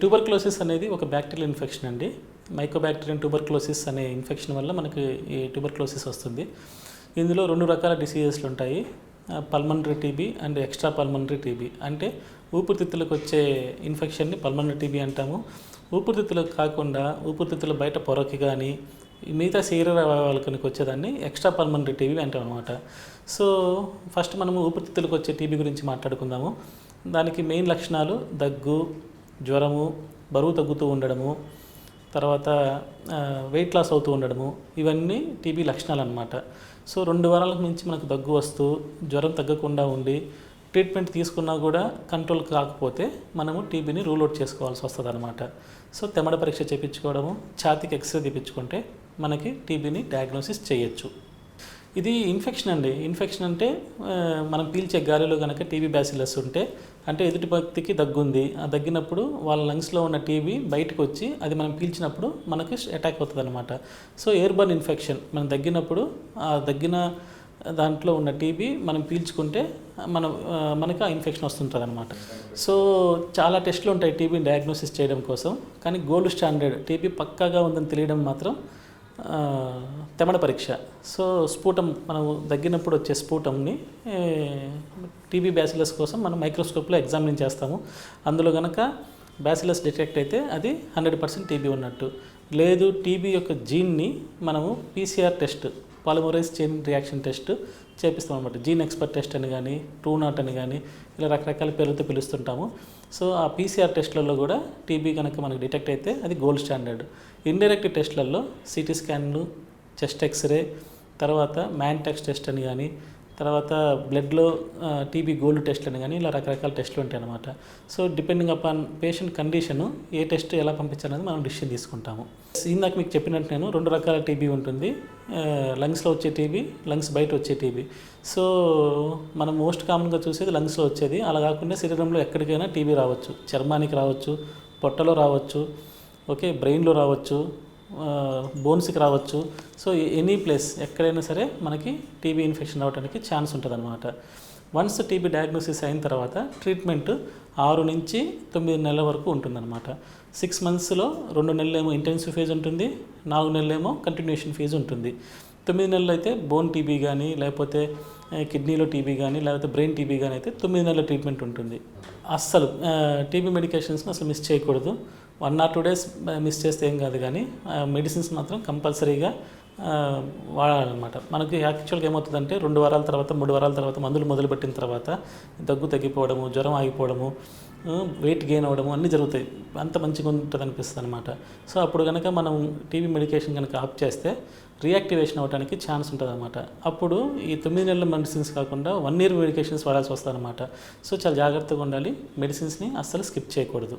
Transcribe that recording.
Tuberculosis అనేది ఒక bacterial infection అండి. మైకోబ్యాక్టీరియన్ ట్యూబర్క్లోసిస్ అనే ఇన్ఫెక్షన్ వల్ల మనకి ఈ ట్యూబర్క్లోసిస్ వస్తుంది. ఇందులో రెండు రకాల డిసీజెస్లు ఉంటాయి. Pulmonary TB and extra pulmonary TB అంటే ఊపిరితిత్తులకు వచ్చే ఇన్ఫెక్షన్ని పల్మనరీ టీబీ అంటాము. ఊపిరితిత్తులకు కాకుండా ఊపిరితిత్తుల బయట పొరకి కానీ మిగతా శరీర అవయవాల కనుక వచ్చేదాన్ని ఎక్స్ట్రా పల్మనరీ టీబీ అంటాం అనమాట సో ఫస్ట్ మనము ఊపిరితిత్తులకు వచ్చే టీబీ గురించి మాట్లాడుకుందాము. దానికి మెయిన్ లక్షణాలు దగ్గు జ్వరము బరువు తగ్గుతూ ఉండడము తర్వాత వెయిట్ లాస్ అవుతూ ఉండడము ఇవన్నీ టీబీ లక్షణాలు అనమాట సో రెండు వారాలకు మించి మనకు దగ్గు వస్తూ జ్వరం తగ్గకుండా ఉండి ట్రీట్మెంట్ తీసుకున్నా కూడా కంట్రోల్ కాకపోతే మనము టీబీని రూల్ అవుట్ చేసుకోవాల్సి వస్తుంది అనమాట సో తెమడ పరీక్ష చేయించుకోవడము ఛాతీకి ఎక్స్రే తీపించుకుంటే మనకి టీబీని డయాగ్నోసిస్ చేయొచ్చు. ఇది ఇన్ఫెక్షన్ అండి. ఇన్ఫెక్షన్ అంటే మనం పీల్చే గాలిలో కనుక టీబీ బ్యాసిలస్ ఉంటే అంటే ఎదుటి వ్యక్తికి దగ్గుంది. ఆ దగ్గినప్పుడు వాళ్ళ లంగ్స్లో ఉన్న టీబీ బయటకు వచ్చి అది మనం పీల్చినప్పుడు మనకి అటాక్ అవుతుంది అనమాట సో ఎయిర్బర్న్ ఇన్ఫెక్షన్ మనం దగ్గినప్పుడు ఆ దగ్గిన దాంట్లో ఉన్న టీబీ మనం పీల్చుకుంటే మనం మనకు మనకి ఆ ఇన్ఫెక్షన్ వస్తుంటుంది అనమాట సో చాలా టెస్టులు ఉంటాయి టీబీని డయాగ్నోసిస్ చేయడం కోసం. కానీ గోల్డ్ స్టాండర్డ్ టీబీ పక్కాగా ఉందని తెలియడం మాత్రం తెమడ పరీక్ష. సో స్ఫూటం మనం దగ్గినప్పుడు వచ్చే స్ఫూటంని టీబీ బ్యాసిలస్ కోసం మనం మైక్రోస్కోప్లో ఎగ్జామిన్ చేస్తాము. అందులో కనుక బ్యాసిలస్ డిటెక్ట్ అయితే అది హండ్రెడ్ పర్సెంట్ టీబీ ఉన్నట్టు. లేదు టీబీ యొక్క జీన్ని మనము PCR test polymerize chain reaction test చేపిస్తాం అనమాట జీన్ ఎక్స్పర్ట్ టెస్ట్ అని కానీ టూ నాట్ అని కానీ ఇలా రకరకాల పేర్లతో పిలుస్తుంటాము. సో ఆ పీసీఆర్ టెస్ట్లలో కూడా టీబీ కనుక మనకు డిటెక్ట్ అయితే అది గోల్డ్ స్టాండర్డ్. ఇండైరెక్ట్ టెస్ట్లలో సిటీ స్కాన్లు చెస్ట్ ఎక్స్రే తర్వాత మ్యాన్టాక్స్ టెస్ట్ అని కానీ తర్వాత బ్లడ్లో టీబీ గోల్డ్ టెస్ట్ అని కానీ ఇలా రకరకాల టెస్ట్లు ఉంటాయి అన్నమాట. So depending upon patient condition ఏ టెస్ట్ ఎలా పంపించాలనేది మనం డిసిషన్ తీసుకుంటాము. ఇందాక మీకు చెప్పినట్టు నేను రెండు రకాల టీబీ ఉంటుంది. లంగ్స్లో వచ్చే టీబీ లంగ్స్ బయట వచ్చే టీబీ. సో మనం మోస్ట్ కామన్గా చూసేది లంగ్స్లో వచ్చేది. అలా కాకుండా శరీరంలో ఎక్కడికైనా టీబీ రావచ్చు. చర్మానికి రావచ్చు పొట్టలో రావచ్చు ఓకే బ్రెయిన్లో రావచ్చు బోన్స్కి రావచ్చు. సో ఎనీ ప్లేస్ ఎక్కడైనా సరే మనకి టీబీ ఇన్ఫెక్షన్ అవ్వడానికి ఛాన్స్ ఉంటుంది అనమాట వన్స్ టీబీ డయాగ్నోసిస్ అయిన తర్వాత ట్రీట్మెంట్ ఆరు నుంచి తొమ్మిది నెలల వరకు ఉంటుందన్నమాట. సిక్స్ మంత్స్లో రెండు నెలలేమో ఇంటెన్సివ్ ఫేజ్ ఉంటుంది నాలుగు నెలలేమో కంటిన్యూషన్ ఫేజ్ ఉంటుంది. తొమ్మిది నెలలు అయితే బోన్ టీబీ కానీ లేకపోతే కిడ్నీలో టీబీ కానీ లేకపోతే బ్రెయిన్ టీబీ కానీ అయితే తొమ్మిది నెలల ట్రీట్మెంట్ ఉంటుంది. అస్సలు టీబీ మెడికేషన్స్ని అసలు మిస్ చేయకూడదు. One or two days miss చేస్తే ఏం కాదు కానీ మెడిసిన్స్ మాత్రం కంపల్సరీగా వాడాలన్నమాట. మనకి యాక్చువల్గా ఏమవుతుందంటే రెండు వారాల తర్వాత మూడు వారాల తర్వాత మందులు మొదలుపెట్టిన తర్వాత దగ్గు తగ్గిపోవడము జ్వరం ఆగిపోవడము వెయిట్ గెయిన్ అవ్వడము అన్నీ జరుగుతాయి. అంత మంచిగా ఉంటుంది అనిపిస్తుంది అనమాట సో అప్పుడు కనుక మనం టీవీ మెడికేషన్ కనుక ఆఫ్ చేస్తే రియాక్టివేషన్ అవ్వడానికి ఛాన్స్ ఉంటుంది అనమాట అప్పుడు ఈ తొమ్మిది నెలల మెడిసిన్స్ కాకుండా వన్ ఇయర్ మెడికేషన్స్ వాడాల్సి వస్తుంది అనమాట సో చాలా జాగ్రత్తగా ఉండాలి. మెడిసిన్స్ని అస్సలు స్కిప్ చేయకూడదు.